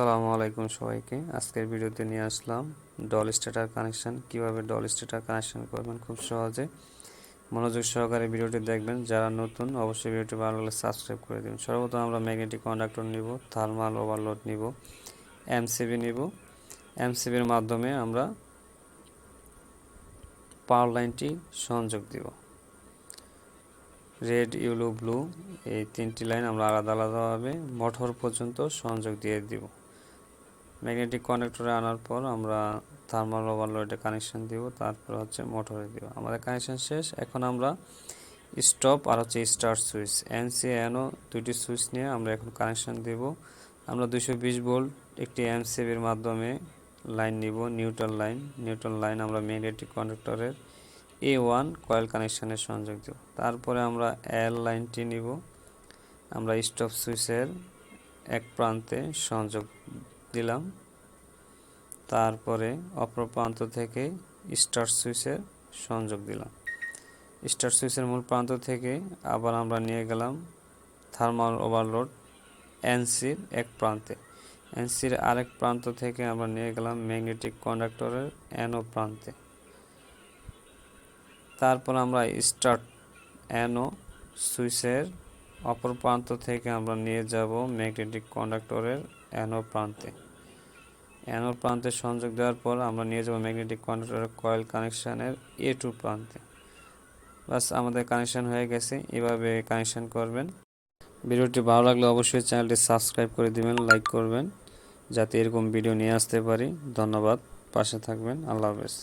আসসালামু আলাইকুম সবাইকে। আজকের ভিডিওতে নিয়ে আসলাম ডল স্টেটার কানেকশন কীভাবে ডল স্টেটার কানেকশান করবেন? খুব সহজে। মনোযোগ সহকারে ভিডিওটি দেখবেন। যারা নতুন, অবশ্যই ভিডিওটি ভালো লাগলে সাবস্ক্রাইব করে দেবেন। সর্বপ্রথম আমরা ম্যাগনেটিক কন্ডাক্টর নিব, থার্মাল ওভারলোড নিব, এমসিবি নিব। এমসিবির মাধ্যমে আমরা পাওয়ার লাইনটি সংযোগ দিব। রেড, ইউলো, ব্লু এই তিনটি লাইন আমরা আলাদা আলাদাভাবে মোটর পর্যন্ত সংযোগ দিয়ে দিব। ম্যাগনেটিক কানেক্টরে আনার পর আমরা থার্মাল ওভারলোডে কানেকশন দিব, তারপর হচ্ছে মোটরে দিব। আমাদের কানেকশন শেষ, এখন আমরা স্টপ আর হচ্ছে স্টার্ট সুইচ এনসি এনও দুইটি সুইচ নিয়ে আমরা এখন কানেকশন দিব। আমরা দুশো বিশ ভোল্ট একটি এমসিবির মাধ্যমে লাইন নিব নিউট্রাল লাইন নিউট্রাল লাইন আমরা ম্যাগনেটিক কন্ডাক্টরের এ ওয়ান কয়েল কানেকশানের সংযোগ দেব। তারপরে আমরা এল লাইনটি নিব। আমরা স্টপ সুইচের এক প্রান্তে সংযোগ দিলাম। তারপরে অপর প্রান্ত থেকে স্টার্ট সুইচের সংযোগ দিলাম। স্টার্ট সুইচের মূল প্রান্ত থেকে আবার আমরা নিয়ে গেলাম থার্মাল ওভারলোড এনসির এক প্রান্তে। এনসির আরেক প্রান্ত থেকে আমরা নিয়ে গেলাম ম্যাগনেটিক কন্ডাক্টরের এনও প্রান্তে। তারপর আমরা স্টার্ট অ্যানো সুইচের অপর প্রান্ত থেকে আমরা নিয়ে যাব ম্যাগনেটিক কন্ডাক্টরের অ্যানো প্রান্তে। অ্যানো প্রান্তে সংযোগ দেওয়ার পর আমরা নিয়ে যাব ম্যাগনেটিক কন্ডাক্টরের কয়েল কানেকশানের এ টু প্রান্তে। বাস, আমাদের কানেকশান হয়ে গেছে, এভাবে কানেকশান করবেন। ভিডিওটি ভালো লাগলে অবশ্যই চ্যানেলটি সাবস্ক্রাইব করে দিবেন, লাইক করবেন, যাতে এরকম ভিডিও নিয়ে আসতে পারি। ধন্যবাদ, পাশে থাকবেন, আল্লাহ হাফেজ।